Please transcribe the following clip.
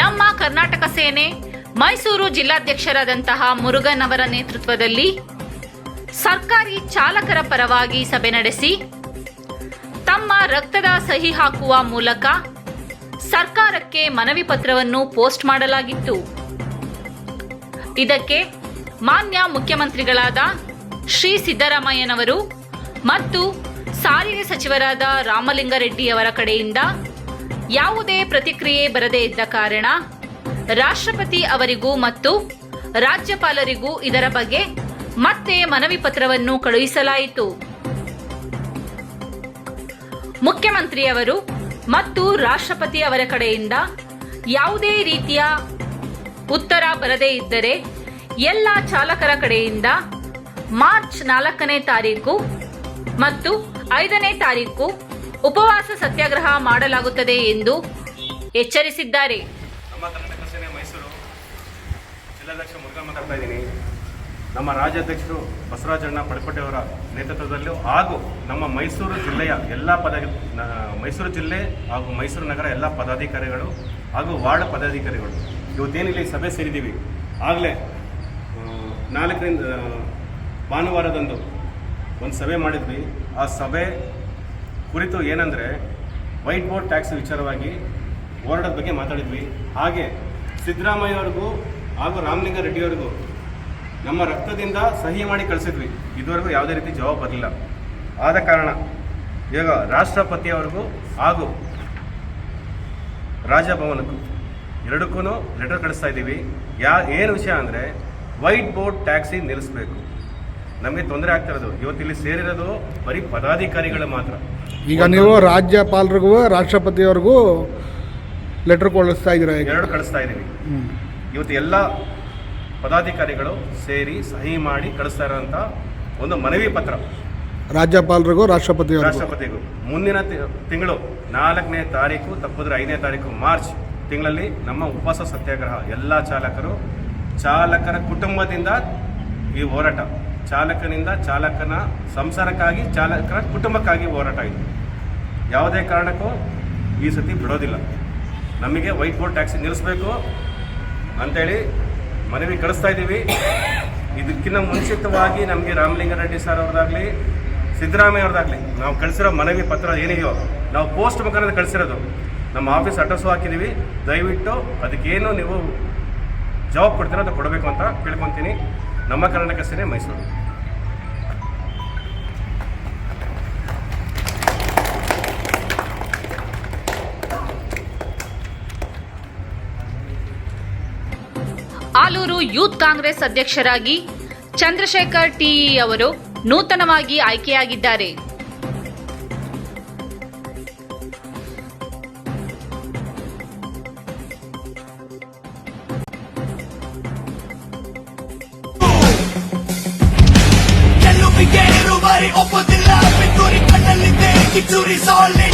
ನಮ್ಮ ಕರ್ನಾಟಕ ಸೇನೆ ಮೈಸೂರು ಜಿಲ್ಲಾಧ್ಯಕ್ಷರಾದಂತಹ ಮುರುಗನ್ ಅವರ ನೇತೃತ್ವದಲ್ಲಿ ಸರ್ಕಾರಿ ಚಾಲಕರ ಪರವಾಗಿ ಸಭೆ ನಡೆಸಿ, ತಮ್ಮ ರಕ್ತದ ಸಹಿ ಹಾಕುವ ಮೂಲಕ ಸರ್ಕಾರಕ್ಕೆ ಮನವಿ ಪತ್ರವನ್ನು ಪೋಸ್ಟ್ ಮಾಡಲಾಗಿತ್ತು. ಇದಕ್ಕೆ ಮಾನ್ಯ ಮುಖ್ಯಮಂತ್ರಿಗಳಾದ ಶ್ರೀ ಸಿದ್ದರಾಮಯ್ಯನವರು ಮತ್ತು ಸಾರಿಗೆ ಸಚಿವರಾದ ರಾಮಲಿಂಗಾರೆಡ್ಡಿಯವರ ಕಡೆಯಿಂದ ಯಾವುದೇ ಪ್ರತಿಕ್ರಿಯೆ ಬರದೇ ಇದ್ದ ಕಾರಣ ರಾಷ್ಟ್ರಪತಿ ಅವರಿಗೂ ಮತ್ತು ರಾಜ್ಯಪಾಲರಿಗೂ ಇದರ ಬಗ್ಗೆ ಮತ್ತೆ ಮನವಿ ಪತ್ರವನ್ನು ಕಳುಹಿಸಲಾಯಿತು. ಮುಖ್ಯಮಂತ್ರಿಯವರು ಮತ್ತು ರಾಷ್ಟ್ರಪತಿ ಅವರ ಕಡೆಯಿಂದ ಯಾವುದೇ ರೀತಿಯ ಉತ್ತರ ಬರದೇ ಇದ್ದರೆ ಎಲ್ಲ ಚಾಲಕರ ಕಡೆಯಿಂದ ಮಾರ್ಚ್ ನಾಲ್ಕನೇ ತಾರೀಕು ಮತ್ತು ಐದನೇ ತಾರೀಕು ಉಪವಾಸ ಸತ್ಯಾಗ್ರಹ ಮಾಡಲಾಗುತ್ತದೆ ಎಂದು ಎಚ್ಚರಿಸಿದ್ದಾರೆ. ನಮ್ಮ ಕರ್ನಾಟಕ ಸೇನೆ ಮೈಸೂರು ಜಿಲ್ಲಾಧ್ಯಕ್ಷ ಮುರುಘಾ ಮಾತಾಡ್ತಾ ಇದ್ದೀನಿ. ನಮ್ಮ ರಾಜ್ಯಾಧ್ಯಕ್ಷರು ಬಸವರಾಜಣ್ಣ ಪಡಪಟ್ಟೆಯವರ ನೇತೃತ್ವದಲ್ಲೂ ಹಾಗೂ ನಮ್ಮ ಮೈಸೂರು ಜಿಲ್ಲೆಯ ಎಲ್ಲ ಪದ ಮೈಸೂರು ಜಿಲ್ಲೆ ಹಾಗೂ ಮೈಸೂರು ನಗರ ಎಲ್ಲ ಪದಾಧಿಕಾರಿಗಳು ಹಾಗೂ ವಾರ್ಡ್ ಪದಾಧಿಕಾರಿಗಳು ಇವತ್ತೇನಿಲ್ಲಿ ಸಭೆ ಸೇರಿದ್ದೀವಿ. ಆಗಲೇ ನಾಲ್ಕರಿಂದ ಭಾನುವಾರದಂದು ಒಂದು ಸಭೆ ಮಾಡಿದ್ವಿ. ಆ ಸಭೆ ಕುರಿತು ಏನಂದರೆ ವೈಟ್ ಬೋರ್ಡ್ ಟ್ಯಾಕ್ಸ್ ವಿಚಾರವಾಗಿ ಹೋರಾಟದ ಬಗ್ಗೆ ಮಾತಾಡಿದ್ವಿ. ಹಾಗೆ ಸಿದ್ದರಾಮಯ್ಯವ್ರಿಗೂ ಹಾಗೂ ರಾಮಲಿಂಗ ರೆಡ್ಡಿಯವರಿಗೂ ನಮ್ಮ ರಕ್ತದಿಂದ ಸಹಿ ಮಾಡಿ ಕಳಿಸಿದ್ವಿ. ಇದುವರೆಗೂ ಯಾವುದೇ ರೀತಿ ಜವಾಬ್ ಬರಲಿಲ್ಲ. ಆದ ಕಾರಣ ಇವಾಗ ರಾಷ್ಟ್ರಪತಿಯವರೆಗೂ ಹಾಗೂ ರಾಜಭವನಕ್ಕೂ ಎರಡಕ್ಕೂ ಲೆಟರ್ ಕಳಿಸ್ತಾ ಇದ್ದೀವಿ. ಯಾ, ಏನು ವಿಷಯ ಅಂದರೆ ವೈಟ್ ಬೋರ್ಡ್ ಟ್ಯಾಕ್ಸಿ ನಿಲ್ಲಿಸಬೇಕು. ನಮಗೆ ತೊಂದರೆ ಆಗ್ತಿರೋದು ಇವತ್ತಿಲ್ಲಿ ಸೇರಿರೋದು ಬರೀ ಪದಾಧಿಕಾರಿಗಳು ಮಾತ್ರ. ಈಗ ನೀವು ರಾಜ್ಯಪಾಲರಿಗೂ ರಾಷ್ಟ್ರಪತಿಯವ್ರಿಗೂ ಲೆಟರ್ ಕಳಿಸ್ತಾ ಇದ್ದೀರಾ ಈಗ? ಎರಡು ಕಳಿಸ್ತಾ ಇದ್ದೀವಿ. ಇವತ್ತು ಎಲ್ಲ ಪದಾಧಿಕಾರಿಗಳು ಸೇರಿ ಸಹಿ ಮಾಡಿ ಕಳಿಸ್ತಾ ಇರೋಂಥ ಒಂದು ಮನವಿ ಪತ್ರ ರಾಜ್ಯಪಾಲರಿಗೂ ರಾಷ್ಟ್ರಪತಿ ರಾಷ್ಟ್ರಪತಿಗೂ. ಮುಂದಿನ ತಿಂಗಳು ನಾಲ್ಕನೇ ತಾರೀಕು ತಪ್ಪಿದ್ರೆ ಐದನೇ ತಾರೀಕು ಮಾರ್ಚ್ ತಿಂಗಳಲ್ಲಿ ನಮ್ಮ ಉಪವಾಸ ಸತ್ಯಾಗ್ರಹ. ಎಲ್ಲ ಚಾಲಕರು ಚಾಲಕರ ಕುಟುಂಬದಿಂದ ಈ ಹೋರಾಟ ಚಾಲಕನಿಂದ ಚಾಲಕನ ಸಂಸಾರಕ್ಕಾಗಿ, ಚಾಲಕನ ಕುಟುಂಬಕ್ಕಾಗಿ ಹೋರಾಟ ಇದೆ. ಯಾವುದೇ ಕಾರಣಕ್ಕೂ ಈ ಸತಿ ಬಿಡೋದಿಲ್ಲ. ನಮಗೆ ವೈಟ್ ಬೋರ್ಡ್ ಟ್ಯಾಕ್ಸಿ ನಿಲ್ಲಿಸಬೇಕು ಅಂತೇಳಿ ಮನವಿ ಕಳಿಸ್ತಾ ಇದ್ದೀವಿ. ಇದಕ್ಕಿಂತ ಮುಂಚಿತವಾಗಿ ನಮಗೆ ರಾಮಲಿಂಗಾರೆಡ್ಡಿ ಸರ್ ಅವ್ರದ್ದಾಗಲಿ ಸಿದ್ದರಾಮಯ್ಯ ಅವ್ರದ್ದಾಗಲಿ ನಾವು ಕಳಿಸಿರೋ ಮನವಿ ಪತ್ರ ಏನಿದೆಯೋ, ನಾವು ಪೋಸ್ಟ್ ಮುಖಾಂತರ ಕಳಿಸಿರೋದು. ನಮ್ಮ ಆಫೀಸ್ ಅಡ್ರೆಸ್ಸು ಹಾಕಿದ್ದೀವಿ. ದಯವಿಟ್ಟು ಅದಕ್ಕೇನು ನೀವು ಜವಾಬ್ ಕೊಡ್ತೀರೋ ಅದು ಕೊಡಬೇಕು ಅಂತ ಕೇಳ್ಕೊತೀನಿ. ನಮ್ಮ ಕರ್ನಾಟಕ ಸೇನೆ ಮೈಸೂರು. ಆಲೂರು ಯೂತ್ ಕಾಂಗ್ರೆಸ್ ಅಧ್ಯಕ್ಷರಾಗಿ ಚಂದ್ರಶೇಖರ್ ಟಿಇ ಅವರು ನೂತನವಾಗಿ ಆಯ್ಕೆಯಾಗಿದ್ದಾರೆ. ಒಪ್ಪುತ್ತಿಲ್ಲ ಪಿತೂರಿ ಕಣ್ಣಲ್ಲಿದೆ ಕಿಚೂರಿ ಸಾಲಿ